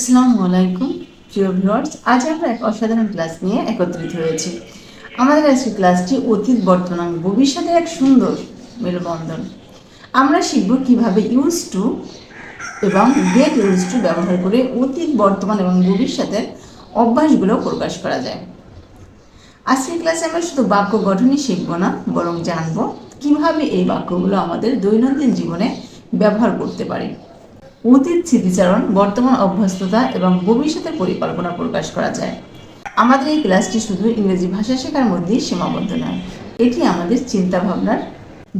আসসালামু আলাইকুম, প্রিয় ভিউয়ার্স। আজ আমরা এক অসাধারণ ক্লাস নিয়ে একত্রিত হয়েছি। আমাদের আজকের ক্লাসটি অতীত, বর্তমান, ভবিষ্যতের এক সুন্দর মেলবন্ধন আমরা শিখব কীভাবে ইউজ টু এবং গেট ইউজ টু ব্যবহার করে অতীত, বর্তমান এবং ভবিষ্যতের অভ্যাসগুলো প্রকাশ করা যায়। আজকের ক্লাসে আমরা শুধু বাক্য গঠনই শিখব না, বরং জানব কীভাবে এই বাক্যগুলো আমাদের দৈনন্দিন জীবনে ব্যবহার করতে পারি। অতীত স্মৃতিচারণ, বর্তমান অভ্যস্ততা এবং ভবিষ্যতের পরিকল্পনা প্রকাশ করা যায়। আমাদের এই ক্লাসটি শুধু ইংরেজি ভাষা শেখার মধ্যেই সীমাবদ্ধ নয়, এটি আমাদের চিন্তা ভাবনার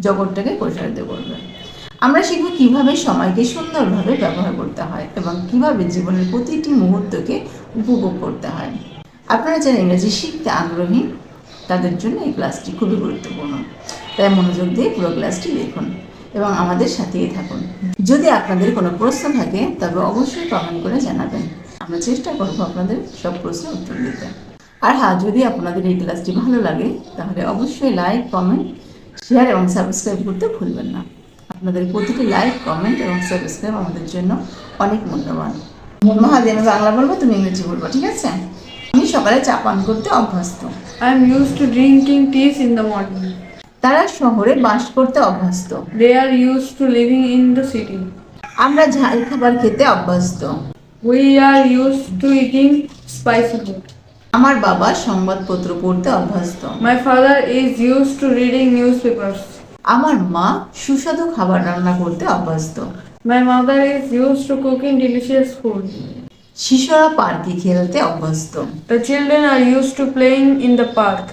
জগৎটাকে প্রসারিত করবে। আমরা শিখব কীভাবে সময়কে সুন্দরভাবে ব্যবহার করতে হয় এবং কীভাবে জীবনের প্রতিটি মুহূর্তকে উপভোগ করতে হয়। আপনারা যারা ইংরেজি শিখতে আগ্রহী, তাদের জন্য এই ক্লাসটি খুবই গুরুত্বপূর্ণ। তাই মনোযোগ দিয়ে পুরো ক্লাসটি দেখুন। এবং আমাদের সাথেই থাকুন। যদি আপনাদের কোনো প্রশ্ন থাকে, তবে অবশ্যই কমেন্ট করে জানাবেন। আমরা চেষ্টা করব আপনাদের সব প্রশ্নের উত্তর দিতে। আর হ্যাঁ যদি আপনাদের এই ক্লাসটি ভালো লাগে, তাহলে অবশ্যই লাইক কমেন্ট শেয়ার এবং সাবস্ক্রাইব করতে ভুলবেন না। আপনাদের প্রতিটি লাইক কমেন্ট এবং সাবস্ক্রাইব আমাদের জন্য অনেক মূল্যবান। মহাদি আমি বাংলা বলব, তুমি ইংরেজি বলব, ঠিক আছে? আমি সকালে চা পান করতে অভ্যস্ত। I am used to drinking teas in the morning. তারা শহরে বাস করতে অভ্যস্ত They are used to living in the city. আমরা ঝাল খাবার খেতে অভ্যস্ত We are used to eating spicy food. আমার বাবা সংবাদপত্র পড়তে অভ্যস্ত My father is used to reading newspapers. আমার মা সুস্বাদু খাবার রান্না করতে অভ্যস্ত My mother is used to cooking delicious food. শিশুরা পার্কে খেলতে অভ্যস্ত The children are used to playing in the park.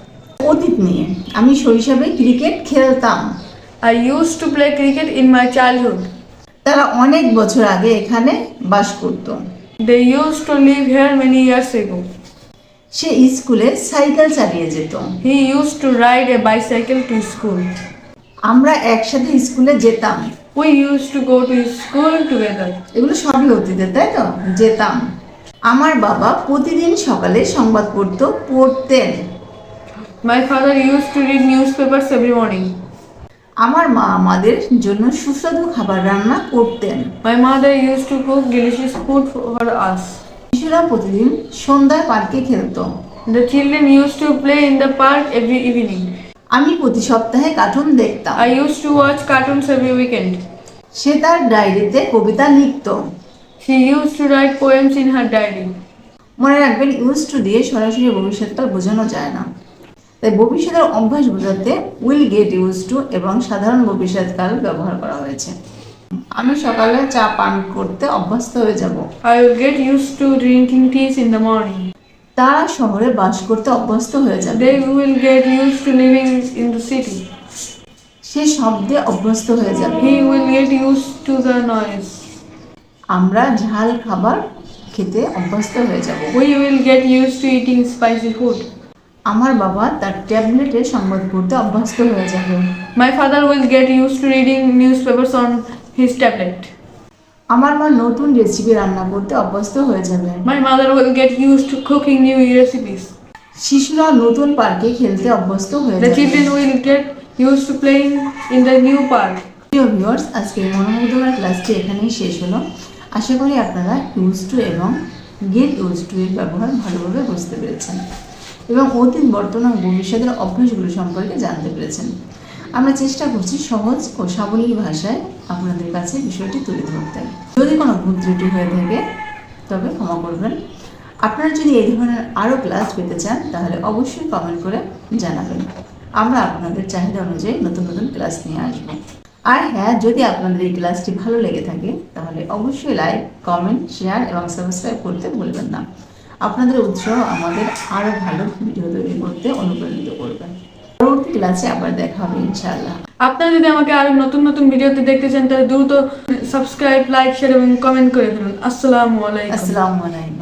অতীত নিয়ে। আমি শৈশবে ক্রিকেট খেলতাম। I use to play cricket in my childhood তারা অনেক বছর আগে এখানে বাস করত। They use to live here many years ago সে স্কুলে সাইকেল চালিয়ে যেত। He use to ride a bicycle to school আমরা একসাথে স্কুলে যেতাম। We use to go to school together এগুলো সবই অতীতে তাই তো? যেতাম। আমার বাবা প্রতিদিন সকালে সংবাদ পড়তো পড়তেন। My father use to read news papers every morning আমার মা আমাদের জন্য সুস্বাদু খাবার রান্না করতেন। My mother use to cook delicious food for us শিশুরা প্রতিদিন সন্ধ্যায় পার্কে খেলত। The children use to play in the park every evening আমি প্রতি সপ্তাহে কার্টুন দেখতাম। I use to watch cartoons every weekend সে তার ডায়েরিতে কবিতা লিখত। She use to write poems in her diary মনে রাখবেন ইউজ টু দিয়ে সরাসরি ভবিষ্যৎটা বোঝানো যায় না। তাই ভবিষ্যতের অভ্যাস বোঝাতে উইল গেট ইউজ টু এবং সাধারণ ভবিষ্যৎকাল ব্যবহার করা হয়েছে। আমি সকালে চা পান করতে অভ্যস্ত হয়ে যাব। I will get used to drinking teas in the morning তারা শহরে বাস করতে অভ্যস্ত হয়ে যাবে। They will get use to living in the city সে শব্দে অভ্যস্ত হয়ে যাবে। He will get use to the noise আমরা ঝাল খাবার খেতে অভ্যস্ত হয়ে যাব। We will get use to eating spicy food আমার বাবা তার ট্যাবলেটে সংবাদ পড়তে অভ্যস্ত হয়ে যাবে। My father will get used to reading newspapers অন his ট্যাবলেট আমার মা নতুন রেসিপি রান্না করতে অভ্যস্ত হয়ে যাবে। My mother will get use to cooking new recipes শিশুরা নতুন পার্কে খেলতে অভ্যস্ত হয়ে The যাবে। children will get used to playing in the new park. প্রিয় ভিউয়ার্স আজকের মনোমুগ্ধকর ক্লাসটি এখানেই শেষ হলো। আশা করি আপনারা ইউজ টু এবং গেট ইউজ টু এর ব্যবহার ভালোভাবে বুঝতে পেরেছেন। এবং অতীত বর্তমান ভবিষ্যতের অভ্যাসগুলো সম্পর্কে জানতে পেরেছেন। আমরা চেষ্টা করছি সহজ ও সাবলীল ভাষায় আপনাদের কাছে বিষয়টি তুলে ধরতে। যদি কোনো ভুল ত্রুটি হয়ে থাকে, তবে ক্ষমা করবেন। আপনারা যদি এই ধরনের আরও ক্লাস পেতে চান, তাহলে অবশ্যই কমেন্ট করে জানাবেন। আমরা আপনাদের চাহিদা অনুযায়ী নতুন নতুন ক্লাস নিয়ে আসব। আর হ্যাঁ যদি আপনাদের এই ক্লাসটি ভালো লেগে থাকে, তাহলে অবশ্যই লাইক কমেন্ট শেয়ার এবং সাবস্ক্রাইব করতে ভুলবেন না। আপনাদের উৎসাহ আমাদের আরও ভালো ভিডিও তৈরি করতে অনুপ্রাণিত করবেন পরবর্তী ক্লাসে আবার দেখা হবে ইনশাআল্লাহ। আপনারা যদি আমাকে আরও নতুন নতুন ভিডিওতে দেখতে চান তাহলে দ্রুত সাবস্ক্রাইব লাইক শেয়ার এবং কমেন্ট করে ফেলুন। আসসালামু আলাইকুম। আসসালামু আলাইকুম।